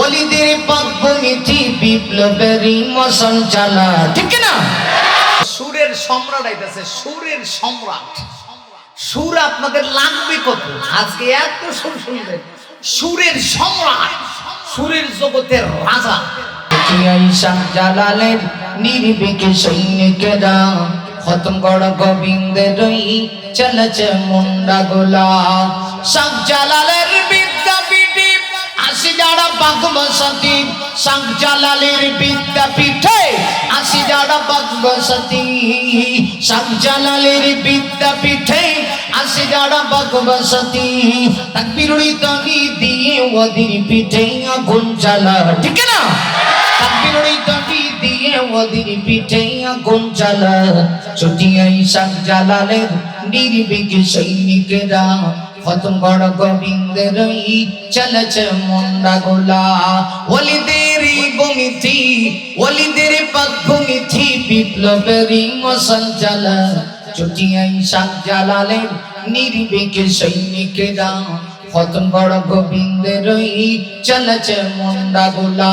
ওলিদের পদ্মমিতি বিপ্লবের ঠিক না সুরের সম্রাট আইতেছে, সুরের সম্রাট। সুর আপনাদের লাগবে কত? আজকে এত সুর সুরের সম্রাট, সুরের জগতের রাজা। জালালের নির্বিকে সৈনিকেরা খতম গোবিন্দের চলেছে মুন্ডা গোলা। শাহ জালালের আসি যারা বাগবসতি শাহ জালালের বিদ্যাপীঠে। আসি যারা বাগবসতি শাহ জালালের বিদ্যাপীঠে। আসি যারা বাগবসতি তাকবীরুড়ি তনি দিয়ে ওদের পিঠে আগুন জ্বালা ঠিক না? তাকবীরুড়ি তনি দিয়ে ওদের পিঠে আগুন জ্বালা ছুটিয়াই শাহ জালালের নির্বিঘ্ন সৈনিকেরা খতম বড় গোবিন্দের চলেছে মুন্ডা গোলা। ওলিদের বমিথি ওলিদের পদ্মমিথি বিপ্লবেরই মশাল জ্বালা চুটিয়াই শাহ জালালের নির্বিঘ্ন সৈনিকেরা খতম বড় গোবিন্দের চলেছে মুন্ডা গোলা।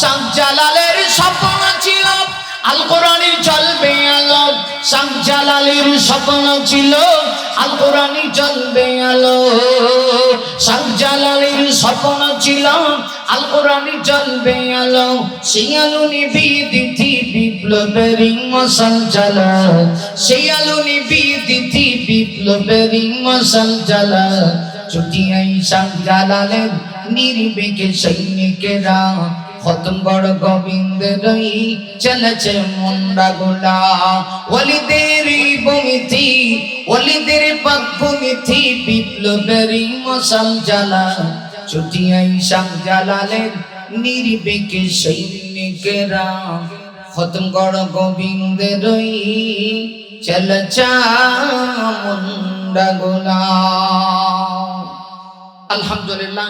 শাহ জালালের স্বপ্ন ছিল আল কোরআনের চলবে আলো শাহ জালালের স্বপ্ন ছিল। আল কোরআনই চলবে আলো শাহ জালালের স্বপ্ন ছিল। আল কোরআনই চলবে আলো সেই আলো নিবি দিথি বিপ্লবের মশাল জ্বালা সেই আলো নিবি দিথি বিপ্লবের মশাল জ্বালা ছুটিয়াই শাহ জালালের নির্বিকে সৈনিকেরা খতম বড় গোবিন্দের চলেছে মুন্ডা গোলা। ওলিদের বমিথি ওলিদের পদ্মমিথি বিপ্লবের মশাল জ্বালা। ছুটিয়াই শাহ জালালের নির্বিকে সৈনিকেরা। খতম বড় গোবিন্দের চলেছে মুন্ডা গোলা। আলহামদুলিল্লাহ,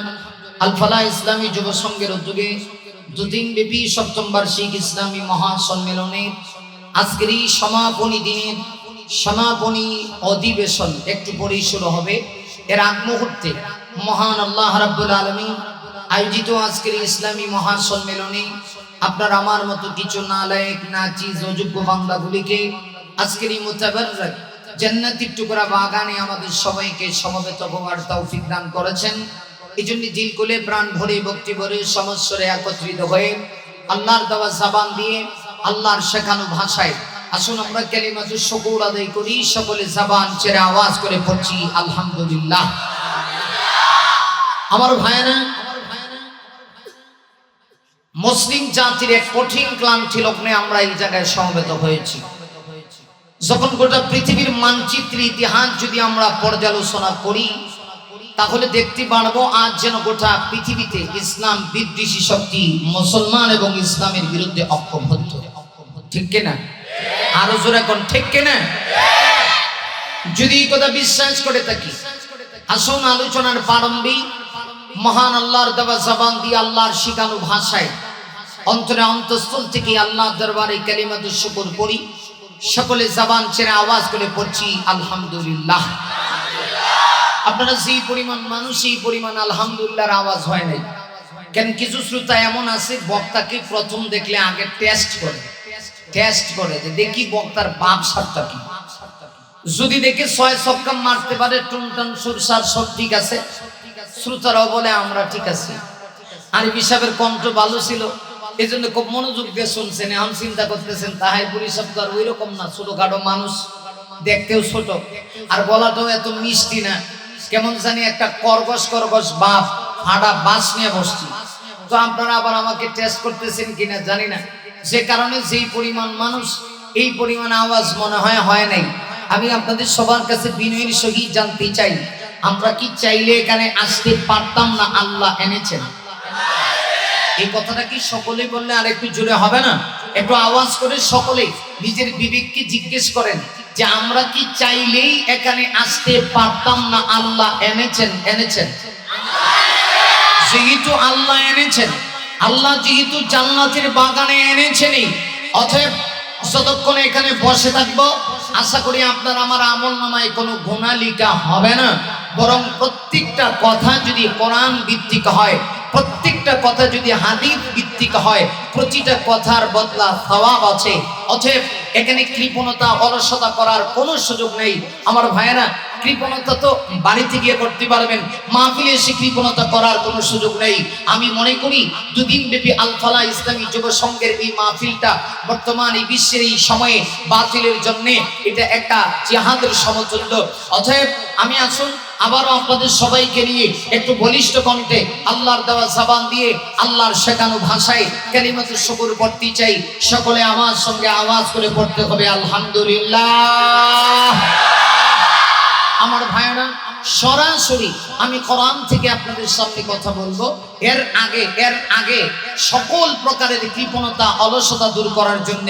আলফালা ইসলামী যুব সংঘের উদ্যোগে দুদিন ব্যাপী সপ্তম বার্ষিক ইসলামী মহাসম্মেলনের আজকের এই সমাপনী দিনের সমাপনী অধিবেশন একটু পরেই শুরু হবে। এর আগ মুহূর্তে মহান আল্লাহ রাব্বুল আলমী আয়োজিত আজকের ইসলামী মহাসম্মেলনে আপনার আমার মতো কিছু নালায়ক নাচিজ অযোগ্য বাংলাগুলিকে আজকের এই মোতাবেক জান্নাতির টুকরা বাগানে আমাদের সবাইকে সমবেত হওয়ার তৌফিক দান করেছেন। এই জন্য দিল কোলে প্রাণ ভরে, ভক্তি ভরে সমস্যরে একত্রিত হয়ে আল্লাহর দেওয়া জাবান দিয়ে আল্লাহর শেখানো ভাষায় আসুন আমরা কালিমাতুর শুকুর আদায় করি, সকলে জাবান ছেড়ে আওয়াজ করে পড়ছি, আলহামদুলিল্লাহ। আমার ভাইয়েরা, মুসলিম জাতির এক কঠিন ক্লান্তি লগ্নে আমরা এই জায়গায় সমবেত হয়েছি। যখন গোটা পৃথিবীর মানচিত্র ইতিহাস যদি আমরা পর্যালোচনা করি তাহলে দেখতে পারব আজ যেন গোটা পৃথিবীতে ইসলাম বিদ্বেষী শক্তি মুসলমান এবং ইসলামের বিরুদ্ধে ঐক্যবদ্ধ। ঠিক কিনা? আরও জোরে এখন ঠিক কিনা? যদি কথা বিশ্বাস করে থাকি, আসুন আলোচনার প্রারম্ভিক মহান আল্লাহর দেওয়া জবান দিয়ে আল্লাহর শিখানো ভাষায় অন্তরে অন্তঃস্থল থেকে আল্লাহ দরবারে কালিমাতু শুকর পড়ি। সকলে জবান ছেড়ে আওয়াজ করে পড়ছি, আলহামদুলিল্লাহ। আপনারা যেই পরিমাণ মানুষ এই পরিমাণ আলহামদুলিল্লাহর আওয়াজ হয় নাই। কেন কিছু শ্রোতা এমন আছে, বক্তাকে প্রথম দেখলে আগে টেস্ট করে। টেস্ট করে, যে দেখি বক্তার বাপ সারটা কি। যদি দেখে ছয় সক্কাম মারতে পারে টুনটান সুরসার সব ঠিক আছে। শ্রোতারাও বলে, আমরা ঠিক আছি। আর বিশাবের কণ্ঠ ভালো ছিল। এই জন্য খুব মনোযোগ দিয়ে শুনছেন, এখন চিন্তা করতেছেন তাহাই পুরি শব্দ আর ওই রকম না, ছোটখাটো মানুষ, দেখতেও ছোট। আর গলাটাও এত মিষ্টি না কেমন জানি একটা করগস করগস বাপ, ফাড়া বাস নিয়ে বসছি। তো আপনারা আবার আমাকে টেস্ট করতেছেন কিনা জানি না। যে কারণে যেই পরিমাণ মানুষ, এই পরিমাণ আওয়াজ মনে হয় হয় নাই। আমি আপনাদের সবার কাছে বিনয়ের সহিত জানতে চাই, আমরা কি চাইলে এখানে আসতে পারতাম না আল্লাহ এনেছেন? এই কথাটা কি সকলেই বললে আর একটু জোরে হবে না? একটু আওয়াজ করে সকলে নিজের বিবেককে জিজ্ঞেস করেন। যে আমরা কি চাইলেই এখানে আসতে পারতাম না? আল্লাহ এনেছেন এনেছেন। যেহেতু আল্লাহ এনেছেন, আল্লাহ যেহেতু জান্নাতের বাগানে এনেছেনই, অতএব যতক্ষণ এখানে বসে থাকব, আশা করি আপনার আমার আমল নামায় কোনো গুণালিকা হবে না। বরং প্রত্যেকটা কথা যদি কোরআন ভিত্তিক হয়, প্রত্যেকটা কথা যদি হাদিস ভিত্তিক হয়, প্রতিটা কথার বদলা সওয়াব আছে। অতএব এখানে কৃপণতা অলসতা করার কোনো সুযোগ নেই। আমার ভাইয়েরা, কৃপণতা তো বাড়িতে গিয়ে করতে পারবেন। মাহফিলে এসে কৃপণতা করার কোনো সুযোগ নেই। আমি মনে করি, দুদিন ব্যাপী আলফালা ইসলামী যুব সংঘের এই মাহফিলটা বর্তমান এই বিশ্বের এই সময়ে বাতিলের জন্য এটা একটা জিহাদের সমতুল্য। অতএব আমি আসুন আবারও আপনাদের সবাইকে নিয়ে একটু বলিষ্ঠ কণ্ঠে আল্লাহর দেওয়া জবান দিয়ে আল্লাহর শেখানো ভাষায় কালিমাতুর শুকুর পড়তে চাই। সকলে আমার সঙ্গে আওয়াজ করে পড়তে হবে, আলহামদুলিল্লাহ। আমার ভাইয়েরা, সরাসরি আমি কোরআন থেকে আপনাদের সামনে কথা বলব। এর আগে এর আগে সকল প্রকারের কৃপণতা, অলসতা দূর করার জন্য,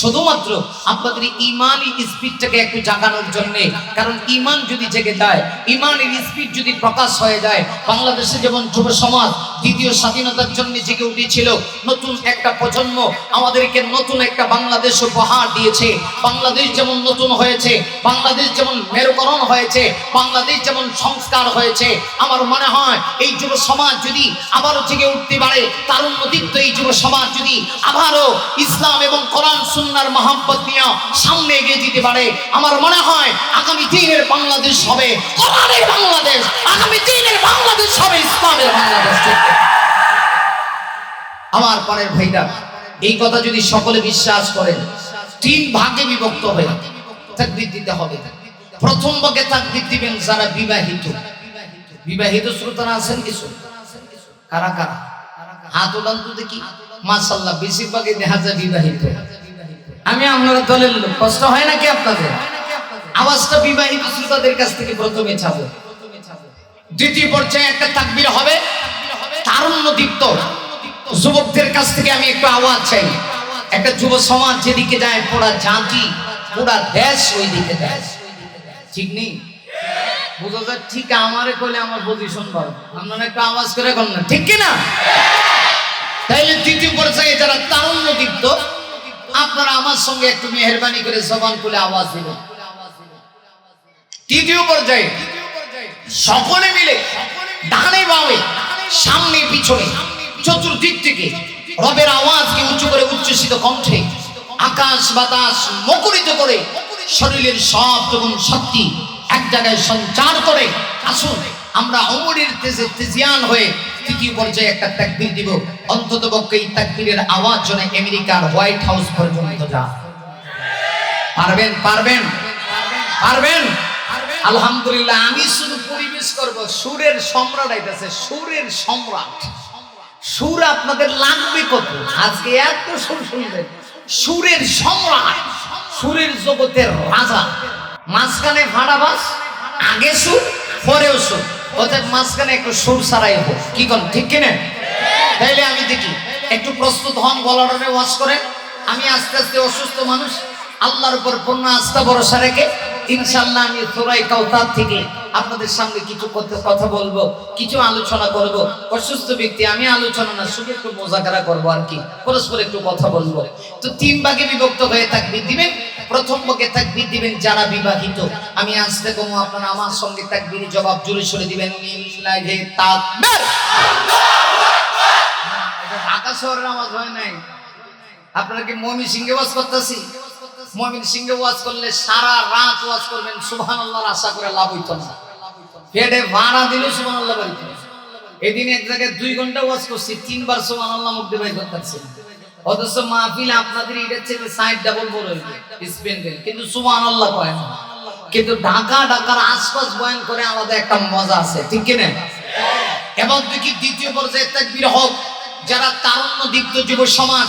শুধুমাত্র আপনাদের ইমানই স্পিডটাকে একটু জাগানোর জন্য, কারণ ইমান যদি জেগে যায়, ইমানের স্পিড যদি প্রকাশ হয়ে যায়, বাংলাদেশে যেমন যুব সমাজ দ্বিতীয় স্বাধীনতার জন্য জেগে উঠেছিল। নতুন একটা প্রজন্ম আমাদেরকে নতুন একটা বাংলাদেশ উপহার দিয়েছে। বাংলাদেশ যেমন নতুন হয়েছে, বাংলাদেশ যেমন মেরুকরণ হয়েছে, বাংলাদেশ যেমন সংস্কার হয়েছে। আমার মনে হয় এই যুব সমাজ যদি আবারও জেগে উঠতে পারে তার উন্নতিত্ব এই যুব সমাজ যদি আবারও ইসলাম এবং কোরআন সুন্নার মহাব্বত নিয়ে সামনে এগিয়ে যেতে পারে, আমার মনে হয় আগামী দিনের বাংলাদেশ হবে কোরআনের বাংলাদেশ, আগামী দিনের বাংলাদেশ হবে ইসলামের বাংলাদেশ। আমার পরের ভাইরা, এই কথা যদি সকলে বিশ্বাস করেন, তিন ভাগে বিভক্ত হয়ে তাকবীর দিতে হবে। প্রথম ভাগে তাকবীর দিবেন যারা বিবাহিত। বিবাহিত শ্রোতারা আছেন কিছু কারা কারা? হাত উঠান তো দেখি। মাশাল্লাহ বেশিরভাগই দেখা যায় বিবাহিত। আমি আপনারা দলের লোক, কষ্ট হয় নাকি আপনাদের? আওয়াজটা বিবাহিত শ্রোতাদের কাছ থেকে প্রথমে ছাবো দ্বিতীয় পর্যায়ে একটা তাকবীর হবে। তারুণ্য দীপ্ত। যুবকদের কাছ থেকে আমি একটু আওয়াজ চাই। একটা যুব সমাজ যেদিকে যায়, পুরা জাতি, পুরা দেশ ওই দিকে ঠিক নেই? বুঝা যায়, ঠিক আমারে কইলে আমার পজিশন ভালো। আপনারা একটু আওয়াজ করে কর না, ঠিক কি না তাইলে তৃতীয় পর্যায়ে যারা তারুণ্য দীপ্ত আপনারা আমার সঙ্গে একটু মেহরবানি করে জবান খুলে আওয়াজ দিবেন। তৃতীয় পর্যায়ে, সকলে মিলে, ডানে বামে, সামনে পিছনে চতুর্দিক থেকে রবের আওয়াজকে উঁচু করে উচ্ছ্বসিত কণ্ঠে আকাশ বাতাস মুখরিত করে শরীরের সব রকম শক্তি এক জায়গায় সঞ্চার করে। আসুন, আমরা অমরের তেজে তেজিয়ান হয়ে তৃতীয় পর্যায়ে একটা তাকবীর দিব। অন্তত পক্ষে এই তাকবীরের আওয়াজ জনে আমেরিকার হোয়াইট হাউস পর্যন্ত যা পারবেন পারবেন পারবেন? আলহামদুলিল্লাহ, আমি শুধু পরিবেশ করব। সুরের সম্রাট আইতাছে, সুরের সম্রাট। সুর আপনাদের লাগবে কত? আজকে এত সুর শুনবেন সুরের সম্রাট, সুরের জগতের রাজা। মাঝখানে ভাড়া বাস, আগে সুর, পরেও সুর। অর্থাৎ মাঝখানে একটু সুর সারাই হোক। কি কোন, ঠিক কিনা? তাইলে আমি দেখি, একটু প্রস্তুত হন গলাডনে ওয়াশ করেন। আমি আস্তে আস্তে অসুস্থ মানুষ, আল্লাহর উপর পূর্ণ আস্থা ভরসা রেখে ইনশাল্লাহ আমি তোরাই কাউতার থেকে আপনাদের সামনে কিছু কথা বলব, কিছু আলোচনা করব। অসুস্থ ব্যক্তি, আমি আলোচনা না, শুধু একটু মোজাকারা করব আর কি। পরস্পর একটু কথা বলব। তো তিন ভাগে বিভক্ত হয়ে থাকবে, দিবেন? প্রথম ভাগে তাকবীর দিবেন যারা বিবাহিত। আমি আসতে কমু আপনারা আমার সঙ্গে তাকবীর জবাব জোরে সরে দিবেন ঢাকা শহরের আওয়াজ হয় নাই। আপনারা কি মমি সিংহে ওয়াজ করতেছি? মমিন সিংহে ওয়াজ করলে সারা রাত ওয়াজ করবেন সুবহান আল্লাহর আশা করে লাভ হইতো না। পেটে ভাড়া দিল সুবহান আল্লাহ বাড়িতে এদিন এক জায়গায় দুই ঘণ্টা ওয়াজ করছি, তিনবার সুবহান আল্লাহ মুখ দিয়ে করতেছি। অথচ মাহফিল আপনাদের এটা চেয়ে সাইড ডাবল বড় হইবে স্পেন্ডেল কিন্তু সুবহান আল্লাহ কয় না। কিন্তু ঢাকা, ঢাকার আশপাশ বয়ান করে আলাদা একটা মজা আছে, ঠিক কিনা? এবং দেখি দ্বিতীয় পর্যায়ে তাকবীর হোক। যারা তারুণ্য দীপ্ত যুব সমাজ,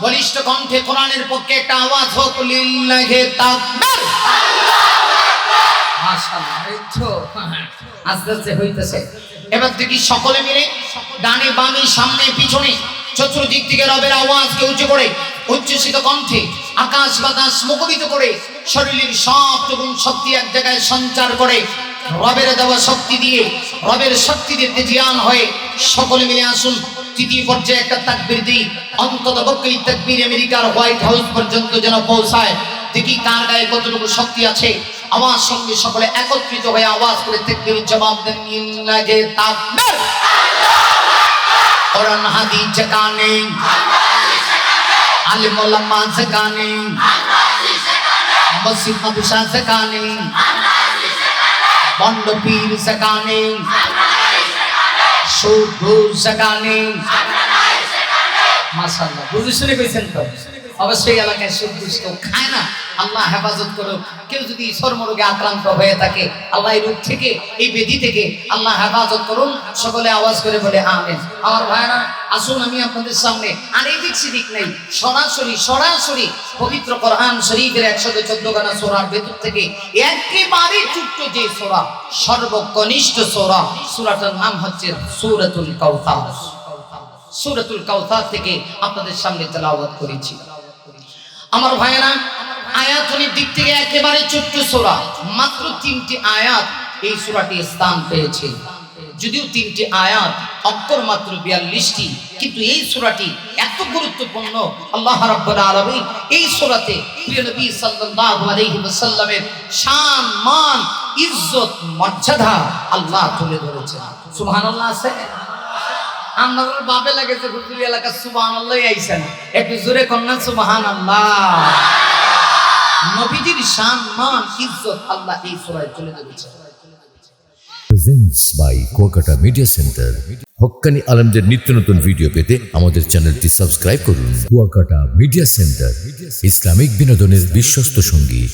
বলিষ্ঠ কণ্ঠে কোরআনের পক্ষে একটা আওয়াজ হোক, লিল্লাহি তাকবীর। হইতেছে। এবার দেখি সকলে মিলে সামনে, পিছনে থেকে রবের করে কণ্ঠে আকাশ করে শরীরের শক্তি এক জায়গায় সঞ্চার করে, রবের দেওয়া শক্তি দিয়ে, রবের শক্তি দিতে জিয়ান হয়ে সকলে মিলে আসুন। তৃতীয় পর্যায়ে একটা তাকবীর দিই। অন্তত পক্ষে তাকবীর আমেরিকার হোয়াইট হাউস পর্যন্ত যেন পৌঁছায়। দেখি কার গায়ে কতটুকু শক্তি আছে। আমার সঙ্গে সকলে একত্রিত হয়ে আওয়াজ করে তাকবীর জবাব দেন ইল্লাহি তাকবীর কোরআন, হাদিস শেখানে আলিম ওলামা শেখানে মসজিদ, মাদ্রাসা শেখানে বন্ড, পীর মাশাআল্লাহ। বুঝে অবশ্যই এলাকায় সুদ খায় না। আল্লাহ হেফাজত করো কেউ যদি চর্মরোগে আক্রান্ত হয়ে থাকে, আল্লাহ এই রোগ থেকে, এই বেদি থেকে আল্লাহ হেফাজত করুন। সকলে আওয়াজ করে বলে, আমেন। আমার ভাইরা আসুন, আমি আপনাদের সামনে আর এই দিক সেদিক নেই। সরাসরি সরাসরি পবিত্র কোরআন শরীফের একশো চোদ্দ গানা সোরার ভেতর থেকে একেবারে ছোট্ট যে সোরা, সর্বকনিষ্ঠ সোরা, সোরাটার নাম হচ্ছে সুরাতুল কাউসার সুরাতুল কাউসার থেকে আপনাদের সামনে তেলাওয়াত করেছি। আমার ভাইয়েরা আয়াতনের দিক থেকে একেবারে ছোট্ট সোরা। মাত্র তিনটি আয়াত এই সোরাটি স্থান পেয়েছে। যদিও তিনটি আয়াত অক্ষর মাত্র বিয়াল্লিশটি, কিন্তু এই সোরাটি এত গুরুত্বপূর্ণ, আল্লাহ রাব্বুল আলামিন এই সোরাতে নবী সাল্লাল্লাহু আলাইহি ওয়াসাল্লামের শান, মান, ইজ্জত, মর্যাদা আল্লাহ তুলে ধরেছেন। সুবহানাল্লাহ আছে? আপনাদের বাবে লাগেছে হুজুরি এলাকা সুবহান আল্লাহ আইছেন। একটু জোরে কন্যা সুবহান আল্লাহ নবীজির শান, মান, ইজ্জত আল্লাহ এই সূরায় তুলে ধরেছেন presents by Kuakata media centre হক্কানি আলমদের নিত্য নতুন ভিডিও পেতে আমাদের চ্যানেলটি সাবস্ক্রাইব করুন। কুয়াকাটা মিডিয়া সেন্টার ইসলামিক বিনোদনের বিশ্বস্ত সঙ্গী।